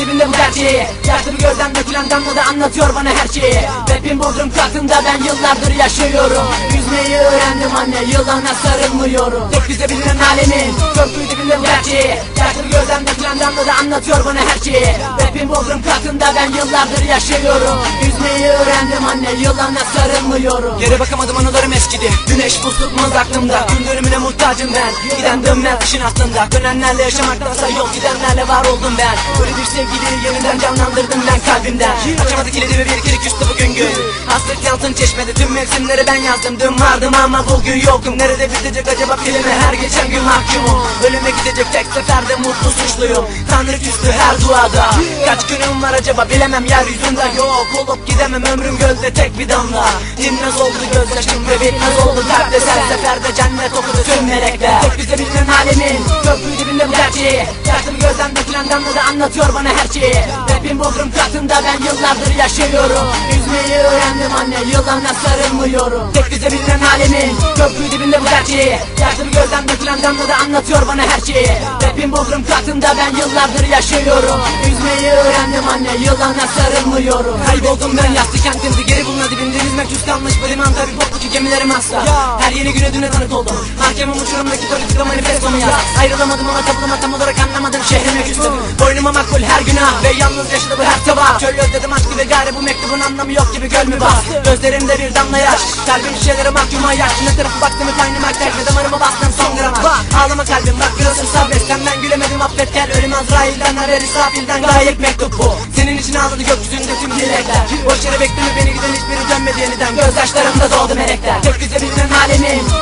dibinde bu gerçeği. Yaşlı bir gözden dökülen damla da anlatıyor bana her şeyi. Rapin bodrum katında ben yıllardır yaşıyorum. Yüzmeyi öğrendim anne yılana sarılmıyorum Tek bize bilinen alemin Köprü dibinde bu gerçeği. Yaşlı bir gözden dökülen damla da anlatıyor bana her şeyi. Rapin bodrum katında ben yıllardır yaşıyorum. Yüzmeyi öğrendim anne yılana sarılmıyorum Geri bakamadım anılarım eskidi Güneş buz tutmaz aklımda. Gün dönümüne muhtacım ben. Giden dönmez işin aslında Dönenlerle yaşamaktansa yol gidenlerle var oldum ben. Böyle bir sevgiliyi yeniden canlandırdım ben kalbimden. Açamadı kilidi bir kere küstü bugün gün. Hasret yansın çeşmede tüm mevsimleri ben yazdım. Dün vardım ama bugün yokum. Nerede bitecek acaba filmi her geçen gün mahkumum. Ölüme gidecek tek seferde mutlu suçluyum. Tanrı küstü her duada. Kaç günüm var acaba bilemem. Yeryüzünde yok Olup gidemem. Ömrüm gölde tek bir damla. Dinmez oldu gözyaşım ve bitmez oldu kalpte Her seferde cennet okudu tüm melekler. Tek bize bilinen alemin Köprü dibinde bu gerçeği Yaşlı bir gözden dökülen damla da anlatıyor bana her şeyi. Rapin bodrum katında ben yıllardır yaşıyorum. Yüzmeyi öğrendim anne yılana sarılmıyorum Tek bize bilinen alemin Köprü dibinde bu gerçeği Yaşlı bir gözden damla da anlatıyor bana her şeyi. Rapin bodrum katında ben yıllardır yaşıyorum. Yüzmeyi öğrendim anne yılana sarılmıyorum Kayboldum ben yastı kentimde geri buluna dibinde Yüzmek küs kalmış bu limanda bir boklu ki gemilerim hasta. Her yeni güne düne tanık oldum. Mahkemem uçurumdaki politika manifestomu yaz. Ayrılamadım ama kapılama tam olarak anlamadım şehrime küstüm Boynuma makbul her günah. Ve yalnız yaşadı bu her sabah Çöl özledim aşkı ve gari. Bu mektubun anlamı yok gibi göl mü bas. Gözlerimde bir damla yaş. Kalbim şişelere mahkuma yaş. Ne tarafı baktım hep aynı merkez Ne damarıma bastım son gramaj Ağlama kalbim bak birazım sabret. Senden gülemedim affet gel. Ölüm Azrail'den haber İsrafil'den gayet mektup bu. Senin için ağladı gökyüzünde tüm dilekler. Boş yere bekleme beni giden hiçbiri dönmedi yeniden. Gözyaşlarımda doldu melekler. Bize bilinen alemin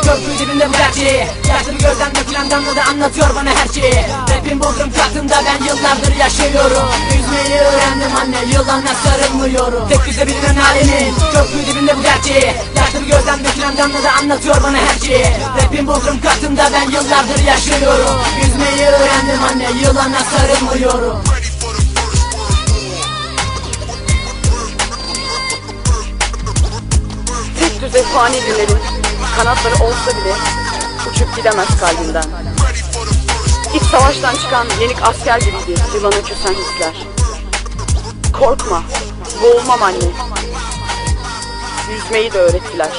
gerçeği Yaşlı bir gözden dökülen damla da anlatıyor bana her şeyi. Rapin bodrum katında ben yıllardır yaşıyorum. Yüzmeyi öğrendim anne yılana sarılmıyorum. Tek bize bilinen alemin Köprü dibinde bu gerçeği. Yaşlı bir gözden dökülen damla da anlatıyor bana her şeyi. Rapin bodrum katında ben yıllardır yaşıyorum. Yüzmeyi öğrendim anne yılana sarılmıyorum. Tek düze fani günlerin kanatları olsa bile uçup gidemez kalbinden. İç savaştan çıkan yenik asker gibiydi yılana küsen hisler. Korkma, boğulmam anne. Yüzmeyi de öğrettiler.